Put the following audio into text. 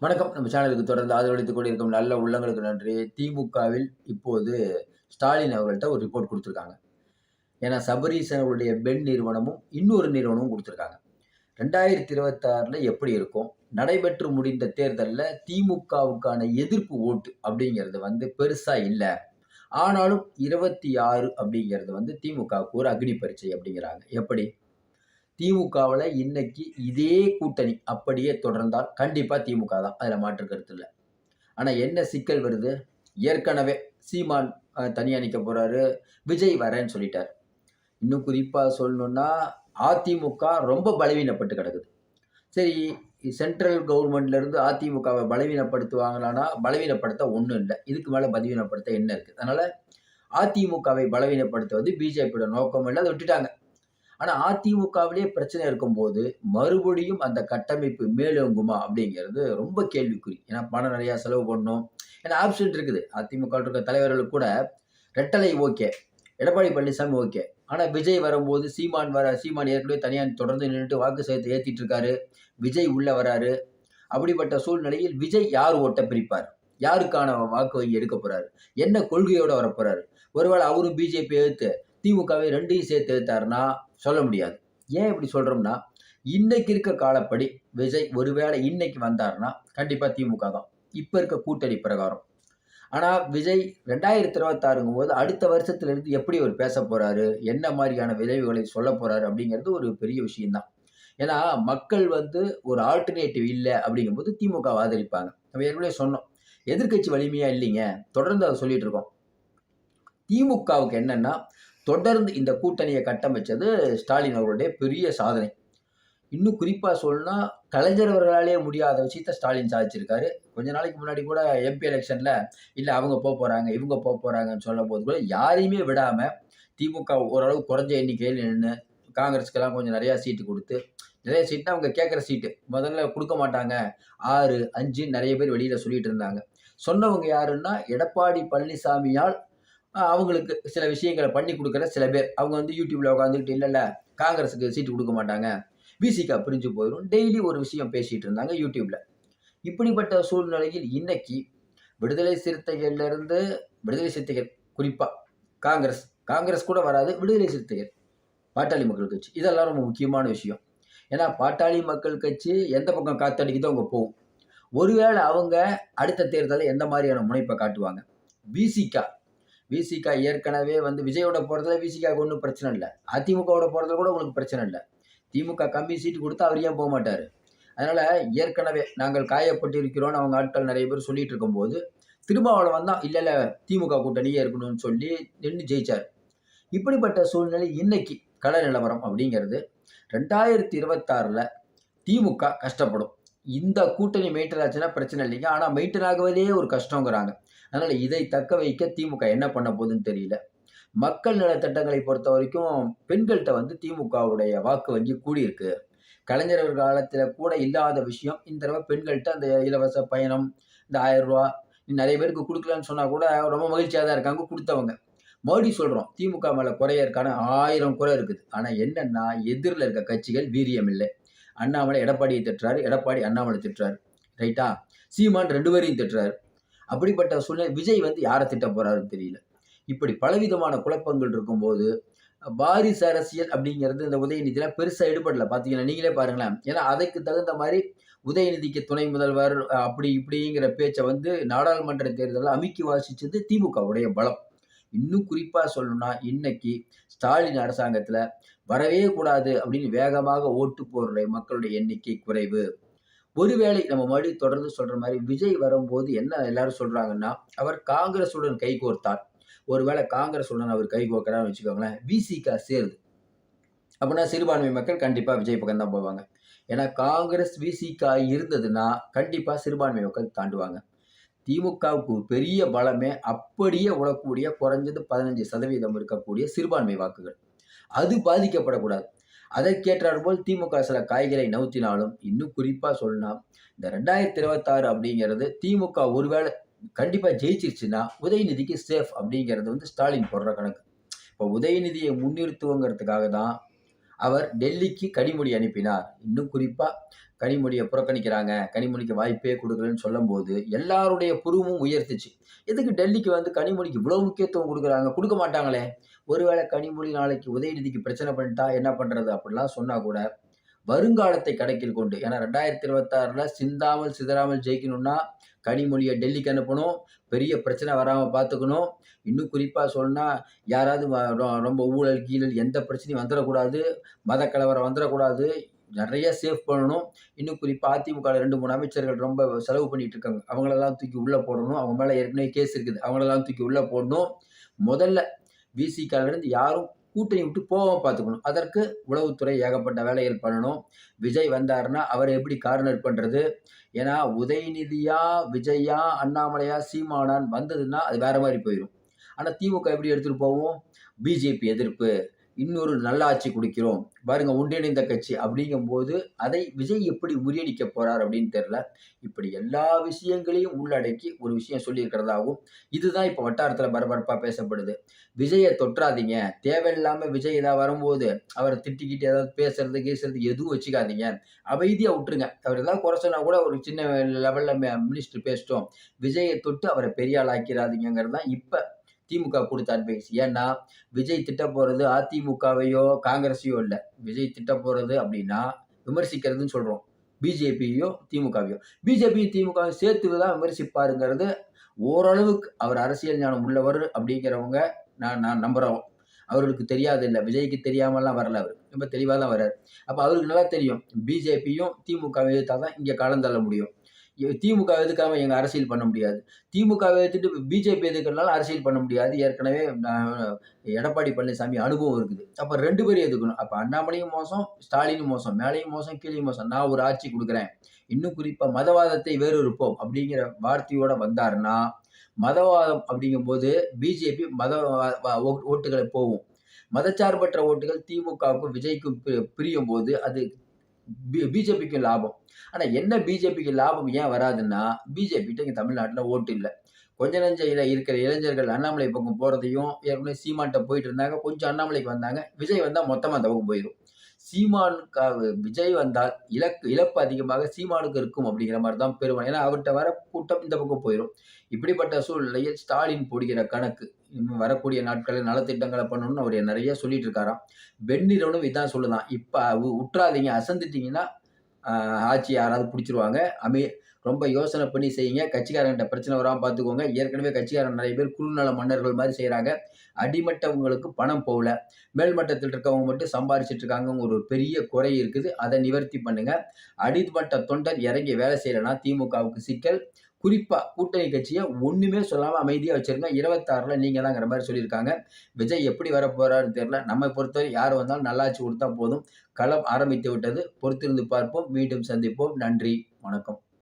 வணக்கம். நம்ம சேனலுக்கு தொடர்ந்து ஆதரவளித்துக் கொண்டிருக்கும் நல்ல உள்ளங்களுக்கு நன்றி. திமுகவில் இப்போது ஸ்டாலின் அவர்கள்ட்ட ஒரு ரிப்போர்ட் கொடுத்துருக்காங்க. ஏன்னா சபரீசன் அவருடைய நிறுவனமும் இன்னொரு நிறுவனமும் கொடுத்துருக்காங்க. ரெண்டாயிரத்தி இருபத்தாறில் எப்படி இருக்கும்? நடைபெற்று முடிந்த தேர்தலில் திமுகவுக்கான எதிர்ப்பு ஓட்டு அப்படிங்கிறது வந்து பெருசாக இல்லை. ஆனாலும் இருபத்தி ஆறு அப்படிங்கிறது வந்து திமுகவுக்கு ஒரு அக்னி பரீட்சை அப்படிங்கிறாங்க. எப்படி? திமுகவில் இன்னைக்கு இதே கூட்டணி அப்படியே தொடர்ந்தால் கண்டிப்பாக திமுக தான் அதில் மாற்று கருத்து இல்லை. ஆனால் என்ன சிக்கல் வருது? ஏற்கனவே சீமான் தனியாக நிற்க போகிறாரு விஜய் வரேன்னு சொல்லிட்டார். இன்னும் குறிப்பாக சொல்லணுன்னா அதிமுக ரொம்ப பலவீனப்பட்டு கிடக்குது. சரி சென்ட்ரல் கவர்மெண்ட்லேருந்து அதிமுகவை பலவீனப்படுத்துவாங்களான்னா பலவீனப்படுத்த ஒன்றும் இல்லை. இதுக்கு மேலே பலவீனப்படுத்த என்ன இருக்குது அதனால் அதிமுகவை பலவீனப்படுத்துவது பிஜேபியோட நோக்கம் இல்லை. அதை விட்டுட்டாங்க. ஆனால் அதிமுகவிலேயே பிரச்சனை இருக்கும்போது மறுபடியும் அந்த கட்டமைப்பு மேலோங்குமா அப்படிங்கிறது ரொம்ப கேள்விக்குறி. ஏன்னா பணம் நிறையா செலவு பண்ணணும் ஏன்னா ஆப்ஷன் இருக்குது. அதிமுக இருக்க தலைவர்களுக்கு கூட ரெட்டலை ஓகே. எடப்பாடி பழனிசாமி ஓகே. ஆனால் விஜய் வரும்போது சீமான் வர சீமான் ஏற்கனவே தனியாக தொடர்ந்து நின்றுட்டு வாக்கு சேர்த்து ஏற்றிட்டு இருக்காரு. விஜய் உள்ள வராரு. அப்படிப்பட்ட சூழ்நிலையில் விஜய் யார் ஓட்ட பிரிப்பார்? யாருக்கான வாக்கு வங்கி எடுக்க போறாரு? என்ன கொள்கையோட வர போறாரு ஒருவேளை அவரும் பிஜேபி எதிர்த்து திமுகவை ரெண்டையும் சேர்த்து எடுத்தாருன்னா சொல்ல முடியாது. ஏன் இப்படி சொல்கிறோம்னா இன்னைக்கு இருக்க காலப்படி விஜய் ஒருவேளை இன்னைக்கு வந்தாருன்னா கண்டிப்பாக திமுக தான். இப்போ இருக்க கூட்டணி பிரகாரம். ஆனால் விஜய் ரெண்டாயிரத்தி இருபத்தாறுங்கும் போது அடுத்த வருஷத்துலேருந்து எப்படி அவர் பேச போகிறாரு என்ன மாதிரியான விளைவுகளை சொல்ல போகிறாரு அப்படிங்கிறது ஒரு பெரிய விஷயம்தான். ஏன்னா மக்கள் வந்து ஒரு ஆல்டர்னேட்டிவ் இல்லை அப்படிங்கும்போது திமுக ஆதரிப்பாங்க. நம்ம ஏற்கனவே சொன்னோம். எதிர்கட்சி வலிமையாக இல்லைங்க. தொடர்ந்து அதை சொல்லிட்டு இருக்கோம். திமுகவுக்கு என்னன்னா தொடர்ந்து இந்த கூட்டணியை கட்டமைச்சது ஸ்டாலின் அவருடைய பெரிய சாதனை. இன்னும் குறிப்பாக சொல்லணும்னா கலைஞர் அவர்களாலே முடியாத விஷயத்த ஸ்டாலின் சாதிச்சிருக்காரு. கொஞ்ச நாளைக்கு முன்னாடி கூட எம்பி எலெக்ஷனில் இல்லை அவங்க போக போகிறாங்க இவங்க போக போகிறாங்கன்னு சொல்லும் போது கூட யாரையுமே விடாமல் திமுக ஓரளவு குறைஞ்ச எண்ணிக்கையில் நின்று காங்கிரஸ்க்கெல்லாம் கொஞ்சம் நிறையா சீட்டு கொடுத்து நிறைய சீட்னா அவங்க கேட்குற சீட்டு. முதல்ல கொடுக்க மாட்டாங்க. ஆறு அஞ்சு நிறைய பேர் வெளியில் சொல்லிட்டு இருந்தாங்க. சொன்னவங்க யாருன்னா எடப்பாடி பழனிசாமியால் அவங்களுக்கு சில விஷயங்களை பண்ணி கொடுக்குற சில பேர். அவங்க வந்து யூடியூப்பில் உட்காந்துக்கிட்டு இல்லை காங்கிரஸுக்கு சீட்டு கொடுக்க மாட்டாங்க. பிசிக்கா பிரிஞ்சு போயிடும் டெய்லி ஒரு விஷயம் பேசிகிட்டு இருந்தாங்க யூடியூப்பில் இப்படிப்பட்ட சூழ்நிலையில் இன்னைக்கு விடுதலை சிறுத்தைகள்லேருந்து விடுதலை சிறுத்தைகள் குறிப்பாக காங்கிரஸ் காங்கிரஸ் கூட வராது விடுதலை சிறுத்தைகள் பாட்டாளி மக்கள் கட்சி. இதெல்லாம் ரொம்ப முக்கியமான விஷயம். ஏன்னா பாட்டாளி மக்கள் கட்சி எந்த பக்கம் காத்தடிக்குதோ அவங்க போகும். ஒருவேளை அவங்க அடுத்த தேர்தலில் எந்த மாதிரியான முனைப்பை காட்டுவாங்க? பிசிகா விசிகா ஏற்கனவே வந்து விஜயோட போகிறதுல விசிகாவுக்கு ஒன்றும் பிரச்சனை இல்லை. அதிமுகவோட போகிறதுல கூட உங்களுக்கு பிரச்சனை இல்லை. திமுக கம்மி சீட்டு கொடுத்தா அவர் ஏன் போக மாட்டார்? அதனால் ஏற்கனவே நாங்கள் காயப்பட்டிருக்கிறோம்னு அவங்க ஆட்கள் நிறைய பேர் சொல்லிட்டு இருக்கும்போது திருமாவளவன் வந்தால் இல்லை இல்லை திமுக கூட்டணியே இருக்கணும்னு சொல்லி நின்று ஜெயிச்சார். இப்படிப்பட்ட சூழ்நிலை இன்னைக்கு கள நிலவரம் அப்படிங்கிறது ரெண்டாயிரத்தி இருபத்தாறில் திமுக கஷ்டப்படும். இந்த கூட்டணி மெயின்டைன் ஆச்சுன்னா பிரச்சனை இல்லைங்க. ஆனால் மெயின்டைன் ஆகுவதே ஒரு கஷ்டங்கிறாங்க. அதனால் இதை தக்க வைக்க திமுக என்ன பண்ண போகுதுன்னு தெரியல. மக்கள் நல திட்டங்களை பொறுத்த வரைக்கும் பெண்கள்கிட்ட வந்து திமுகவுடைய வாக்கு வங்கி கூடியிருக்கு. கலைஞர்கள் காலத்தில் கூட இல்லாத விஷயம். இந்த தடவை பெண்கள்கிட்ட அந்த இலவச பயணம் இந்த ஆயிரம் ரூபா நிறைய பேருக்கு கொடுக்கலன்னு சொன்னால் கூட ரொம்ப மகிழ்ச்சியாக தான் இருக்காங்க கொடுத்தவங்க. மறுபடி சொல்கிறோம் திமுக மேலே குறைய இருக்கான ஆயிரம் குறை இருக்குது. ஆனால் என்னென்னா எதிரில் இருக்க கட்சிகள் வீரியம் இல்லை. அண்ணாமலை எடப்பாடியை திட்டுறாரு எடப்பாடி அண்ணாமலை திட்டுறாரு. ரைட்டா? சீமான் ரெண்டு பேரையும் திட்டுறாரு. அப்படிப்பட்ட சூழ்நிலை விஜய் வந்து யாரை திட்ட போறாருன்னு தெரியல. இப்படி பலவிதமான குழப்பங்கள் இருக்கும்போது பாரிஸ் அரசியல் அப்படிங்கிறது இந்த உதயநிதியெலாம் பெருசாக ஈடுபடல. பார்த்தீங்கன்னா நீங்களே பாருங்களேன். ஏன்னா அதுக்கு தகுந்த மாதிரி உதயநிதிக்கு துணை முதல்வர் அப்படி இப்படிங்கிற பேச்சை வந்து நாடாளுமன்ற தேர்தலில் அமுக்கி வாசிச்சது திமுகவுடைய பலம். இன்னும் குறிப்பாக சொல்லணும்னா இன்னைக்கு ஸ்டாலின் அரசாங்கத்தில் வரவே கூடாது அப்படின்னு வேகமாக ஓட்டு போடுற மக்களுடைய எண்ணிக்கை குறைவு. ஒருவேளை நம்ம மறுபடியும் தொடர்ந்து சொல்ற மாதிரி விஜய் வரும்போது என்ன எல்லாரும் சொல்றாங்கன்னா அவர் காங்கிரஸுடன் கை கோர்த்தார். ஒருவேளை காங்கிரஸுடன் அவர் கை கோர்க்கிறான்னு வச்சுக்கோங்களேன் விசிகா சேருது. அப்படின்னா சிறுபான்மை மக்கள் கண்டிப்பா விஜய் பக்கம் தான் போவாங்க. ஏன்னா காங்கிரஸ் விசிகா இருந்ததுன்னா கண்டிப்பா சிறுபான்மை மக்கள் தாண்டுவாங்க. திமுகவுக்கு பெரிய பலமே அப்படியே உழக்கூடிய குறைஞ்சது பதினஞ்சு சதவீதம் இருக்கக்கூடிய சிறுபான்மை வாக்குகள். அது பாதிக்கப்படக்கூடாது. அதற்கேற்றார் போல் திமுக சில காய்களை நவுத்தினாலும் இன்னும் குறிப்பாக சொல்லலாம் இந்த ரெண்டாயிரத்தி இருபத்தாறு அப்படிங்கிறது திமுக ஒருவேளை கண்டிப்பாக ஜெயிச்சிருச்சுன்னா உதயநிதிக்கு சேஃப் அப்படிங்கிறது வந்து ஸ்டாலின் போடுற கணக்கு. இப்போ உதயநிதியை முன்னிறுத்துவங்கிறதுக்காக தான் அவர் டெல்லிக்கு கனிமொழி அனுப்பினார். இன்னும் குறிப்பாக கனிமொழியை புறக்கணிக்கிறாங்க கனிமொழிக்கு வாய்ப்பே கொடுக்கலன்னு சொல்லும்போது எல்லாருடைய புருவமும் உயர்த்துச்சு. எதுக்கு டெல்லிக்கு வந்து கனிமொழிக்கு இவ்வளோ முக்கியத்துவம் கொடுக்குறாங்க? கொடுக்க மாட்டாங்களே. ஒருவேளை கனிமொழி நாளைக்கு உதயநிதிக்கு பிரச்சனை பண்ணிட்டா என்ன பண்ணுறது அப்படிலாம் சொன்னால் கூட வருங்காலத்தை கணக்கில் கொண்டு ஏன்னா ரெண்டாயிரத்தி இருபத்தாறில் சிந்தாமல் சிதறாமல் ஜெயிக்கணும்னா கனிமொழியை டெல்லிக்கு அனுப்பணும். பெரிய பிரச்சனை வராமல் பார்த்துக்கணும். இன்னும் குறிப்பாக சொன்னால் யாராவது ரொம்ப ஊழல் கீழல் எந்த பிரச்சனையும் வந்துடக்கூடாது. மத கலவரம் வந்துடக்கூடாது. நிறைய சேவ் பண்ணணும். இன்னும் குறிப்பாக அதிமுக ரெண்டு மூணு அமைச்சர்கள் ரொம்ப செலவு பண்ணிட்டு இருக்காங்க. அவங்களெல்லாம் தூக்கி உள்ளே போடணும். அவங்க மேலே ஏற்கனவே கேஸ் இருக்குது. அவங்களெல்லாம் தூக்கி உள்ளே போடணும். முதல்ல விசிகாலிருந்து யாரும் கூட்டணி விட்டு போக பார்த்துக்கணும். அதற்கு உளவுத்துறை ஏகப்பட்ட வேலைகள் பண்ணணும். விஜய் வந்தாருன்னா அவரை எப்படி கார்னர் பண்ணுறது ஏன்னா உதயநிதியா விஜயா அண்ணாமலையா சீமானான் வந்ததுன்னா அது வேற மாதிரி போயிடும் ஆனால் திமுக எப்படி எடுத்துகிட்டு போவோம் பிஜேபி எதிர்ப்பு. இன்னொரு நல்ல ஆட்சி கொடுக்கிறோம். பாருங்க ஒன்றிணைந்த கட்சி அப்படிங்கும்போது அதை விஜய் எப்படி முறியடிக்க போறார் அப்படின்னு தெரியல. இப்படி எல்லா விஷயங்களையும் உள்ளடக்கி ஒரு விஷயம் சொல்லியிருக்கிறதாகவும் இதுதான் இப்போ வட்டாரத்தில் பரபரப்பாக பேசப்படுது. விஜயை தொற்றாதீங்க. தேவையில்லாமல் விஜய் ஏதாவது வரும்போது அவரை திட்டிக்கிட்டு ஏதாவது பேசுறது கேசுறது எதுவும் வச்சுக்காதீங்க. அமைதியாக விட்டுருங்க. அவர் ஏதாவது குறை சொன்னா கூட ஒரு சின்ன லெவலில் மினிஸ்டர் பேசிட்டோம். விஜயை தொட்டு அவரை பெரிய ஆளாக்கிறாதீங்கிறது தான் இப்போ திமுக கொடுத்த அட்வைஸ் ஏன்னா விஜய் திட்ட போகிறது அதிமுகவையோ காங்கிரஸையோ இல்லை. விஜய் திட்ட போகிறது அப்படின்னா விமர்சிக்கிறதுன்னு சொல்கிறோம் பிஜேபியோ திமுகவையோ. பிஜேபியும் திமுக சேர்த்து தான் விமர்சிப்பாருங்கிறது ஓரளவுக்கு அவர் அரசியல் ஞானம் உள்ளவர் அப்படிங்கிறவங்க நான் நான் நம்புகிறோம் அவர்களுக்கு தெரியாது இல்லை. விஜய்க்கு தெரியாமலாம் வரல அவர். ரொம்ப தெளிவாக தான் வர்றார். அப்போ அவருக்கு நல்லா தெரியும். பிஜேபியும் திமுக எதிர்த்தா தான் இங்கே காலம் தள்ள முடியும். திமுக எதுக்காம எங்க அரசியல் பண்ண முடியாது. திமுக எதிர்த்துட்டு பிஜேபி எதுக்குனாலும் அரசியல் பண்ண முடியாது. ஏற்கனவே நான் எடப்பாடி பழனிசாமி அனுபவம் இருக்குது. அப்ப ரெண்டு பேரும் எதுக்கணும் அப்ப அண்ணாமலையும் மோசம் ஸ்டாலினும் மோசம் மேலையும் மோசம் கீழையும் மோசம். நான் ஒரு ஆட்சி கொடுக்குறேன். இன்னும் குறிப்பா மதவாதத்தை வேறொருப்போம் அப்படிங்கிற வார்த்தையோட வந்தாருன்னா மதவாதம் அப்படிங்கும்போது பிஜேபி மத ஓ- ஓட்டுகளை போகும் மதச்சார்பற்ற ஓட்டுகள் திமுகவுக்கும் விஜய்க்கும் பி- பிரியும் போது அது பிஜேபிக்கு லாபம். ஆனால் என்ன பிஜேபிக்கு லாபம் ஏன் வராதுன்னா பிஜேபிகிட்ட இங்கே தமிழ்நாட்டில் ஓட்டு இல்லை. கொஞ்ச நஞ்ச இல இருக்கிற இளைஞர்கள் அண்ணாமலை பக்கம் போகிறதையும் ஏற்கனவே சீமான்கிட்ட போயிட்டு இருந்தாங்க. கொஞ்சம் அண்ணாமலைக்கு வந்தாங்க. விஜய் வந்தால் மொத்தமாக அந்த பக்கம் போயிடும் சீமானுக்கு விஜய் வந்தால் இலக்கு இழப்பு அதிகமாக சீமானுக்கு இருக்கும் அப்படிங்கிற மாதிரி தான் பெருமை. ஏன்னா அவர்கிட்ட வர கூட்டம் இந்த பக்கம் போயிடும் இப்படிப்பட்ட சூழ்நிலையில் ஸ்டாலின் போடுகிற கணக்கு. இன்னும் வரக்கூடிய நாட்களில் நலத்திட்டங்களை பண்ணணும்னு அவர் நிறைய சொல்லிட்டு இருக்காராம் வெண்ணிரவனும் இதான் சொல்லுதான். இப்போ உற்றாதீங்க அசந்துட்டீங்கன்னா ஆட்சி யாராவது பிடிச்சிருவாங்க. அமே ரொம்ப யோசனை பண்ணி செய்யுங்க. கட்சிக்காரங்கிட்ட பிரச்சனை வராமல் பார்த்துக்கோங்க ஏற்கனவே கட்சிக்காரன் நிறைய பேர் குறுநல மன்னர்கள் மாதிரி செய்கிறாங்க அடிமட்டவங்களுக்கு பணம் போகல. மேல்மட்டத்தில் இருக்கவங்க மட்டும் சம்பாரிச்சிட்டு இருக்காங்க ஒரு பெரிய குறை இருக்குது. அதை நிவர்த்தி பண்ணுங்க. அடிமட்ட தொண்டர் இறங்கி வேலை செய்யலைன்னா திமுகவுக்கு சிக்கல். குறிப்பா கூட்டணி கட்சியை ஒண்ணுமே சொல்லாம அமைதியா வச்சிருங்க. இருபத்தாறுல நீங்க தாங்கிற மாதிரி சொல்லியிருக்காங்க. விஜய் எப்படி வர போறாருன்னு தெரியல. நம்ம பொறுத்தவரை யார் வந்தாலும் நல்லாட்சி கொடுத்தா போதும். களம் ஆரம்பித்து விட்டது. பொறுத்திருந்து பார்ப்போம். மீண்டும் சந்திப்போம். நன்றி. வணக்கம்.